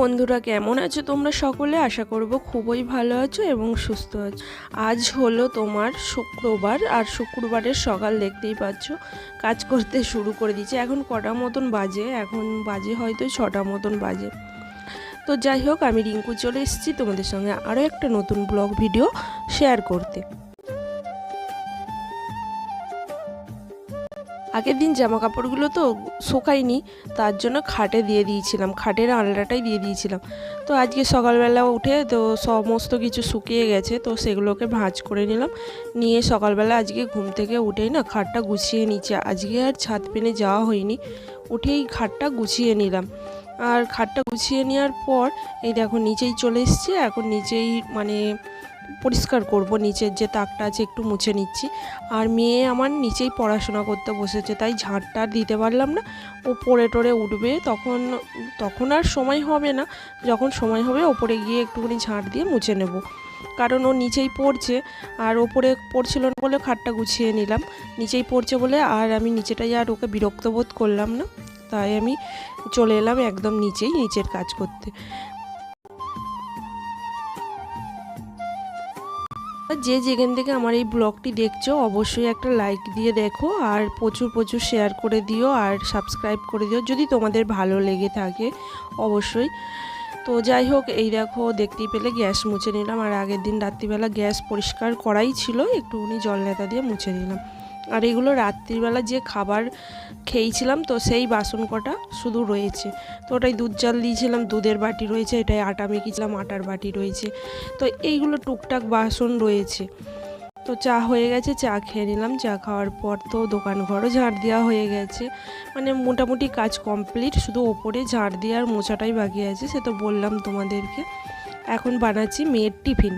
বন্ধুরা, কেমন আছো তোমরা সকলে? আশা করব খুবই ভালো আছো এবং সুস্থ আছো। আজ হলো তোমার শুক্রবার, আর শুক্রবারের সকাল দেখতেই পাচ্ছ, কাজ করতে শুরু করে দিয়েছে। এখন কটা মতন বাজে? এখন বাজে হয়তো ছটা মতন বাজে। তো যাই হোক, আমি রিঙ্কু চলে এসেছি তোমাদের সঙ্গে আরও একটা নতুন ব্লগ ভিডিও শেয়ার করতে। আগের দিন জামা কাপড়গুলো তো শোকায়নি, তার জন্য খাটে দিয়ে দিয়েছিলাম, খাটের আলনাটাই দিয়ে দিয়েছিলাম। তো আজকে সকালবেলা উঠে তো সমস্ত কিছু শুকিয়ে গেছে, তো সেগুলোকে ভাঁজ করে নিলাম। নিয়ে সকালবেলা আজকে ঘুম থেকে উঠেই না খাটটা গুছিয়ে নিচ্ছে, আজকে আর ছাদ পেনে যাওয়া হয়নি, উঠেই খাটটা গুছিয়ে নিলাম। আর খাটটা গুছিয়ে নেওয়ার পর এই দেখো নিচেই চলে এসছে, এখন নিচেই মানে পরিষ্কার করব, নিচের যে তাকটা আছে একটু মুছে নিচ্ছি। আর মেয়ে আমার নিচেই পড়াশোনা করতে বসেছে, তাই ঝাঁটটা দিতে পারলাম না। ও পড়ে টরে উঠবে, তখন তখন আর সময় হবে না। যখন সময় হবে ওপরে গিয়ে একটুখানি ঝাঁট দিয়ে মুছে নেব। কারণ ও নিচেই পড়ছে, আর ওপরে পড়ছিল না বলে খাটটা গুছিয়ে নিলাম। নিচেই পড়ছে বলে আর আমি নিচেটাই আর ওকে বিরক্ত বোধ করলাম না। তাই আমি চলে এলাম একদম নিচেই, নিচের কাজ করতে। যে যেখান থেকে আমার এই ব্লগটি দেখছ, অবশ্যই একটা লাইক দিয়ে দেখো আর প্রচুর প্রচুর শেয়ার করে দিও আর সাবস্ক্রাইব করে দিও যদি তোমাদের ভালো লেগে থাকে, অবশ্যই। তো যাই হোক, এই দেখো, দেখতেই পেলে গ্যাস মুছে নিলাম আর আগের দিন রাত্রিবেলা গ্যাস পরিষ্কার করাই ছিল, একটুখানি জল নেতা দিয়ে মুছে নিলাম। আর এগুলো রাত্রিবেলা যে খাবার খেয়েছিলাম, তো সেই বাসন কটা শুধু রয়েছে। তো ওটাই দুধ জাল দিয়েছিলাম, দুধের বাটি রয়েছে এটাই আটা মেখেছিলাম, আটার বাটি রয়েছে। তো এইগুলো টুকটাক বাসন রয়েছে। তো চা হয়ে গেছে, চা খেয়ে নিলাম। চা খাওয়ার পর তো দোকান ঘরও ঝাড় দেওয়া হয়ে গেছে। মানে মোটামুটি কাজ কমপ্লিট, শুধু ওপরে ঝাড় দেওয়ার মোছাটাই বাকি আছে, সে তো বললাম তোমাদেরকে। এখন বানাচ্ছি মেয়ের টিফিন।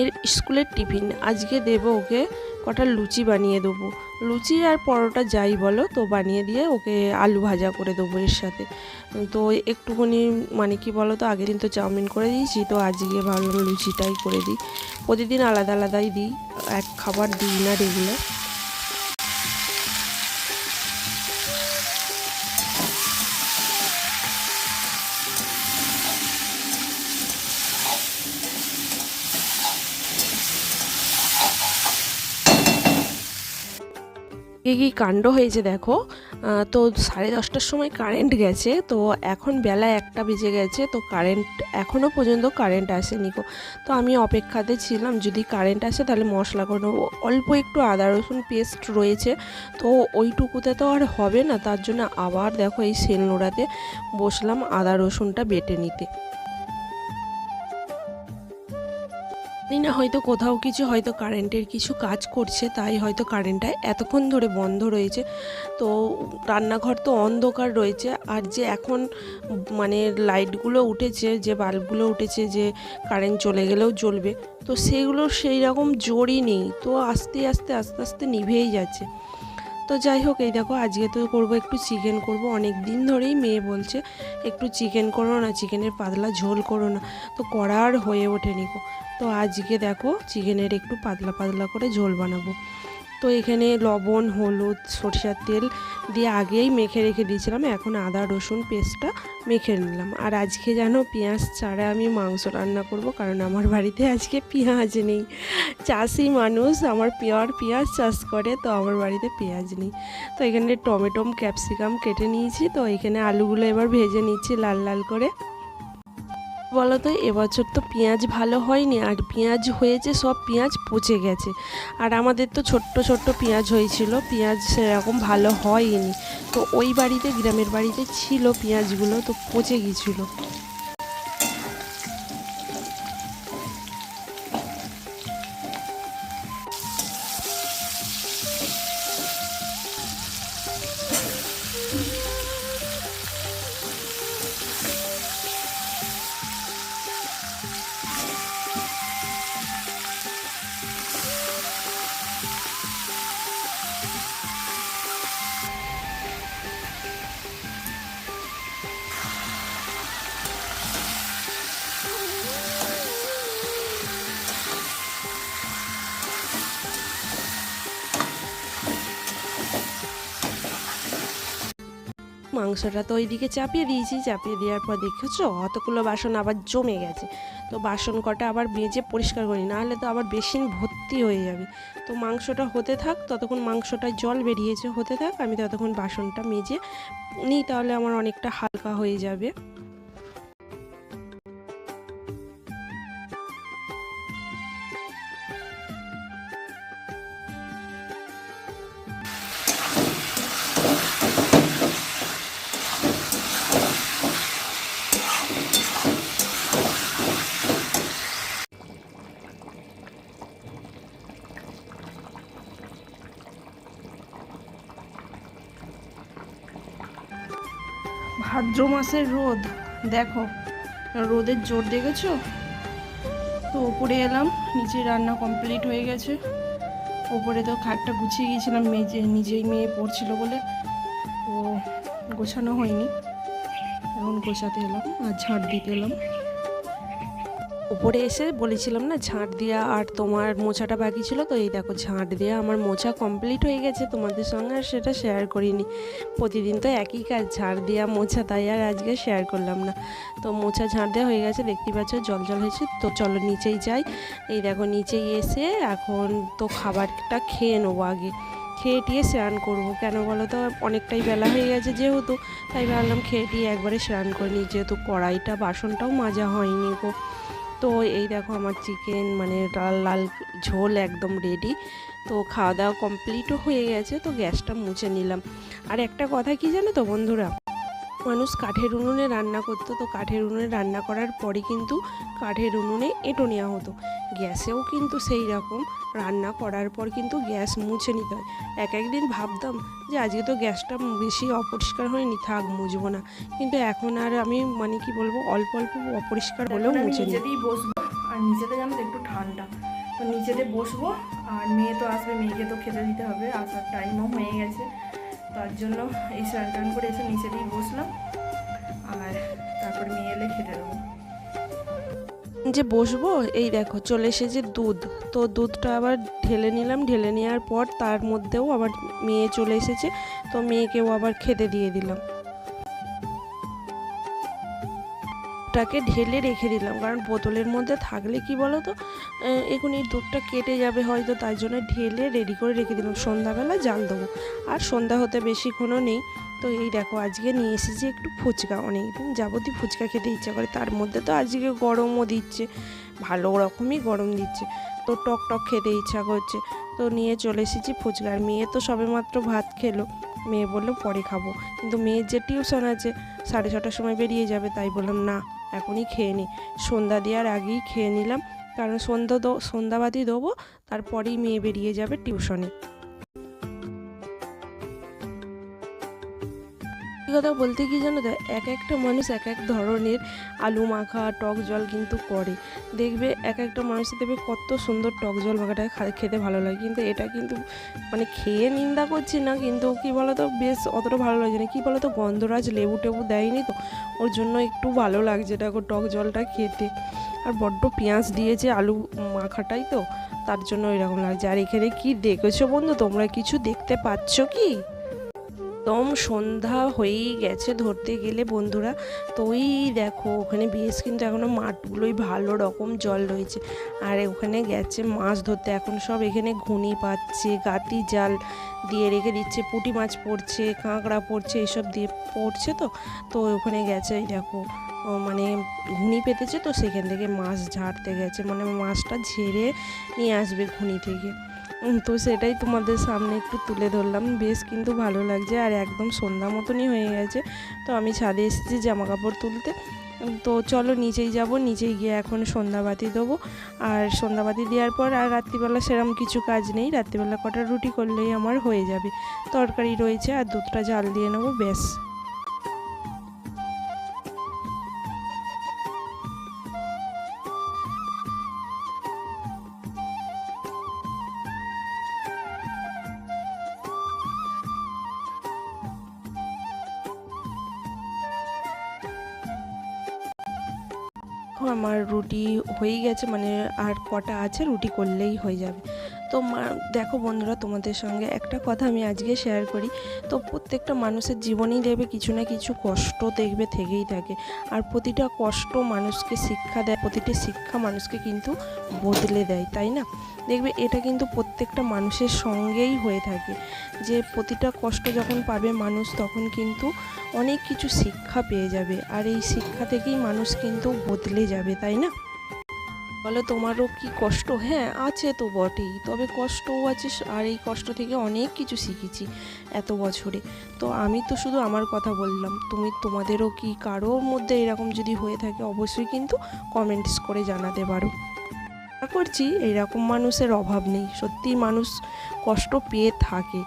এর স্কুলের টিফিন। আজকে দেবো ওকে কটা লুচি বানিয়ে দেবো। লুচি আর পরোটা যাই বলো, তো বানিয়ে দিয়ে ওকে আলু ভাজা করে দেবো এর সাথে। তো একটুখানি মানে কি বলো তো, আগের দিন তো চাউমিন করে দিয়েছি, তো আজকে ভালো লুচিটাই করে দিই। প্রতিদিন আলাদা আলাদাই দিই, এক খাবার দিই না রেগুলার কী কী কাণ্ড হয়েছে, দেখো। তো সাড়ে দশটার সময় কারেন্ট গেছে, তো এখন বেলা একটা বেজে গেছে, তো কারেন্ট এখনও পর্যন্ত কারেন্ট আসেনি গো। তো আমি অপেক্ষাতে ছিলাম, যদি কারেন্ট আসে তাহলে মশলা করে নেব অল্প একটু আদা, রসুন পেস্ট রয়েছে, তো ওইটুকুতে তো আর হবে না, তার জন্য আবার দেখো এই সেল নোড়াতে বসলাম আদা, রসুনটা বেটে নিতে। জানি না হয়তো কোথাও কিছু, হয়তো কারেন্টের কিছু কাজ করছে, তাই হয়তো কারেন্টটা এতক্ষণ ধরে বন্ধ রয়েছে। তো রান্নাঘর তো অন্ধকার রয়েছে, আর যে এখন মানে লাইটগুলো উঠেছে, যে বাল্বগুলো উঠেছে, যে কারেন্ট চলে গেলেও জ্বলবে, তো সেগুলো সেই রকম জোরই নেই। তো আস্তে আস্তে আস্তে আস্তে নিভেই যাচ্ছে। তো যাই হোক, এই দেখো আজকে তো করব একটু চিকেন করব। অনেক দিন ধরেই মেয়ে বলছে, একটু চিকেন করো না চিকেনের পাতলা ঝোল করো না। তো করার হয়ে ওঠেনি তো আজকে দেখো চিকেনের একটু পাতলা পাতলা করে ঝোল বানাবো। তো এখানে লবণ, হলুদ, সরষের তেল দিয়ে আগেই মেখে রেখে দিয়েছিলাম। এখন আদা, রসুন পেস্টটা মেখে নিলাম। আর আজকে যেন পেঁয়াজ ছাড়া আমি মাংস রান্না করব, কারণ আমার বাড়িতে আজকে পেঁয়াজ নেই। চাষি মানুষ, আমার পিওর পেঁয়াজ চাষ করে, তো আমার বাড়িতে পেঁয়াজ নেই। তো এখানে টমেটোম ক্যাপসিকাম কেটে নিয়েছি। তো এখানে আলুগুলো এবার ভেজে নিচ্ছি লাল লাল করে। বলো তো এবছর তো পেঁয়াজ ভালো হয়নি, আর পেঁয়াজ হয়েছে, সব পেঁয়াজ পচে গেছে। আর আমাদের তো ছোট্ট ছোট্ট পেঁয়াজ হয়েছিল, পেঁয়াজ সেরকম ভালো হয়নি। তো ওই বাড়িতে, গ্রামের বাড়িতে ছিল পেঁয়াজগুলো, তো পচে গিয়েছিল মাংসটা তো ওইদিকে চাপিয়ে দিয়েছি, চাপিয়ে দেওয়ার পর দেখেছ? অতগুলো বাসন আবার জমে গেছে। তো বাসন কটা আবার বেঁচে পরিষ্কার করি, নাহলে তো আবার বেসিন ভর্তি হয়ে যাবে। তো মাংসটা হতে থাক, ততক্ষণ মাংসটা জল বেরিয়েছে, হতে থাক, আমি ততক্ষণ বাসনটা মেজে নিই, তাহলে আমার অনেকটা হালকা হয়ে যাবে। মাসের রোদ। দেখো, রোদের জোর দেখেছ? তো ওপরে এলাম, নিচে রান্না কমপ্লিট হয়ে গেছে। ওপরে তো খাটটা গুছিয়ে গিয়েছিলাম মেয়ে নিজেই মেয়ে পড়ছিল বলে। তো গোছানো হয়নি। এখন গোছাতে এলাম, আর ঝাড় দিতে এলাম। উপরে এসে বলেছিলাম না, ঝাঁট দেওয়া আর তোমার মোছাটা বাকি ছিল, তো এই দেখো ঝাঁট দেওয়া আমার মোছা কমপ্লিট হয়ে গেছে, তোমাদের সঙ্গে আর সেটা শেয়ার করিনি। প্রতিদিন তো একই কাজ, ঝাঁট দেওয়া মোছা, তাই আর আজকে শেয়ার করলাম না। তো মোছা ঝাঁট দেওয়া হয়ে গেছে দেখতে পাচ্ছ জল জল হয়েছে। তো চলো নিচেই যাই। এই দেখো নিচেই এসে এখন তো খাবারটা খেয়ে নেব আগে। খেয়ে টিয়ে স্নান করব। কেন বলো তো? অনেকটাই বেলা হয়ে গেছে যেহেতু, তাই ভাবলাম খেয়ে টিয়ে একবারে স্নান করে যেহেতু কড়াইটা, বাসনটাও মাজা হয়নি গো। তো এই দেখো আমার চিকেন মানে লাল লাল ঝোল একদম রেডি তো খাওয়া দাওয়া কমপ্লিটও হয়ে গেছে, তো গ্যাসটা মুছে নিলাম। আর একটা কথা কি জানো তো বন্ধুরা? মানুষ কাঠের উনুনে রান্না করতো তো কাঠের উনুনে রান্না করার পরে কিন্তু কাঠের উনুনে এঁটো নেওয়া হতো। গ্যাসেও কিন্তু সেই রকম। রান্না করার পর কিন্তু গ্যাস মুছে নিতে হয়। এক একদিন ভাবতাম যে আজকে তো গ্যাসটা বেশি অপরিষ্কার হয়নি থাক মুছবো না। কিন্তু এখন আর আমি মানে কি বলব অল্প অল্প অপরিষ্কার হলেও মুছে নিই। বসবো। আর নিচেতে জানো তো একটু ঠান্ডা। তো নিচেতে বসবো আর মেয়ে তো আসবে মেয়েকে তো খেতে দিতে হবে আসার টাইমও হয়ে গেছে। তার জন্য এই স্নান টান করে এসে নিচে দিয়ে বসলাম। আর তারপর মেয়ে এলে খেতে দেবো। যে বসবো, এই দেখো, চলে এসে যে দুধ। তো দুধটা আবার ঢেলে নিলাম। ঢেলে নেওয়ার পর তার মধ্যেও আবার মেয়ে চলে এসেছে। তো মেয়েকেও আবার খেতে দিয়ে দিলাম। দুধটাকে ঢেলে রেখে দিলাম। কারণ বোতলের মধ্যে থাকলে কি বলো তো এখন এই দুধটা কেটে যাবে হয়তো, তাই জন্য ঢেলে রেডি করে রেখে দিলাম। সন্ধ্যাবেলা জাল দেবো। আর সন্ধ্যা হতে বেশিক্ষণও নেই। তো এই দেখো, আজকে নিয়ে এসেছি একটু ফুচকা। অনেকদিন যাবতীয় ফুচকা খেতে ইচ্ছা করে। তার মধ্যে তো আজকে গরমও দিচ্ছে। ভালো রকমই গরম দিচ্ছে। তো টক টক খেতে ইচ্ছা করছে। তো নিয়ে চলে এসেছি ফুচকা। আর মেয়ে তো সবেমাত্র ভাত খেলো। মেয়ে বলল, পরে খাব। কিন্তু মেয়ের যে টিউশন আছে, সাড়ে ছটার সময় বেরিয়ে যাবে, তাই বললাম, না। এখনই খেয়ে নিই সন্ধ্যা দেওয়ার আগেই খেয়ে নিলাম। কারণ সন্ধ্যা দো, সন্ধ্যাবাতি দেবো, তারপরেই মেয়ে বেরিয়ে যাবে টিউশনে। কথা বলতে কি জানো তো এক একটা মানুষ এক এক ধরনের আলু মাখা, টক জল কিন্তু করে। দেখবে এক একটা মানুষের দেখবে কত সুন্দর টক জল মাখাটা খেতে ভালো লাগে। কিন্তু এটা কিন্তু মানে খেয়ে নিন্দা করছি না, কিন্তু কি বলতো, বেশ অতটা ভালো লাগছে না। কি বলতো, গন্ধরাজ লেবু টেবু দেয়নি তো, ওর জন্য একটু ভালো লাগছে এটা টক জলটা খেতে। আর বড্ড পেঁয়াজ দিয়েছে আলু মাখাটাই তো, তার জন্য এরকম লাগছে। আর এখানে কি দেখেছ বন্ধু, তোমরা কিছু দেখতে পাচ্ছ কি? একদম সন্ধ্যা হয়েই গেছে, ধরতে গেলে বন্ধুরা। তো ওই দেখো, ওখানে বেশ কিন্তু এখনও মাঠগুলোই ভালো রকম জল রয়েছে। আর ওখানে গেছে মাছ ধরতে, এখন সব এখানে ঘুনি পাচ্ছে, গাতি জাল দিয়ে রেখে দিচ্ছে, পুঁটি মাছ পড়ছে, কাঁকড়া পড়ছে এইসব দিয়ে পড়ছে তো। তো ওখানে গেছে, এই দেখো মানে ঘুনি পেতেছে তো, সেখান থেকে মাছ ঝাড়তে গেছে। মানে মাছটা ঝেড়ে নিয়ে আসবে ঘুনি থেকে। তো সেটাই তোমাদের সামনে একটু তুলে ধরলাম। বেশ কিন্তু ভালো লাগছে আর একদম সন্ধ্যা মতনই হয়ে গেছে। তো আমি ছাদে এসেছি জামা কাপড় তুলতে তো চলো নিচেই যাব, নিচেই গিয়ে এখন সন্ধ্যাবাতি দেবো। আর সন্ধ্যাবাতি দেওয়ার পর আর রাত্রিবেলা সেরকম কিছু কাজ নেই। রাত্রিবেলা কটা রুটি করলেই আমার হয়ে যাবে। তরকারি রয়েছে আর দুধটা জাল দিয়ে নেব, ব্যাস। আমার রুটি হয়ে গেছে মানে আর কটা আছে রুটি করলেই হয়ে যাবে। তো দেখো বন্ধুরা, তোমাদের সঙ্গে একটা কথা আমি আজকে শেয়ার করি। তো প্রত্যেকটা মানুষের জীবনেই দেখবে কিছু না কিছু কষ্ট দেখবে, থেকেই থাকে। আর প্রতিটা কষ্ট মানুষকে শিক্ষা দেয়, প্রতিটি শিক্ষা মানুষকে কিন্তু বদলে দেয়, তাই না? দেখবে এটা কিন্তু প্রত্যেকটা মানুষের সঙ্গেই হয়ে থাকে। যে প্রতিটা কষ্ট যখন পাবে মানুষ, তখন কিন্তু অনেক কিছু শিক্ষা পেয়ে যাবে। আর এই শিক্ষা থেকেই মানুষ কিন্তু বদলে যাবে, তাই না? বলে তোমারও কি কষ্ট? হ্যাঁ আছে তো বটেই। তবে কষ্টও আছে, আর এই কষ্ট থেকে অনেক কিছু শিখেছি এত বছরে। তো আমি তো শুধু আমার কথা বললাম। তুমি, তোমাদেরও কি কারোর মধ্যে এরকম যদি হয়ে থাকে, অবশ্যই কিন্তু কমেন্টস করে জানাতে পারো। করছি এইরকম মানুষের অভাব নেই। সত্যি মানুষ কষ্ট পেয়ে থাকে।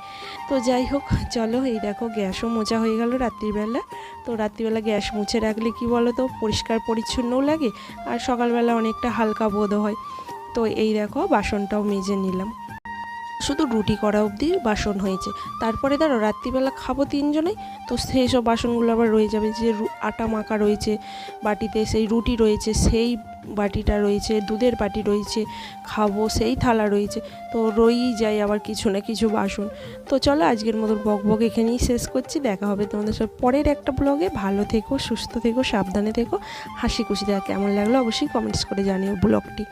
তো যাই হোক, চলো এই দেখো গ্যাসও মোচা হয়ে গেল রাত্রিবেলা। তো রাত্রিবেলা গ্যাস মুছে রাখলে কি বলো তো পরিষ্কার পরিচ্ছন্নও লাগে আর সকালবেলা অনেকটা হালকা বোধ হয়। তো এই দেখো বাসনটাও মেজে নিলাম। শুধু রুটি করা অবধি বাসন হয়েছে। তারপরে ধরো রাত্রিবেলা খাব তিনজনেই তো সেই সব বাসনগুলো আবার রয়ে যাবে, যে আটা মাখা রয়েছে বাটিতে, সেই রুটি রয়েছে, সেই বাটিটা রয়েছে, দুধের বাটি রয়েছে, খাব, সেই থালা রয়েছে। তো রয়েই যায় আবার কিছু না কিছু বাসন। তো চলো আজকের মতো বক বক এখানেই শেষ করছি। দেখা হবে তোমাদের সব পরের একটা ব্লগে। ভালো থেকো, সুস্থ থেকো, সাবধানে থেকো। হাসি খুশি দেখা কেমন লাগল অবশ্যই কমেন্টস করে জানিও ব্লগটি।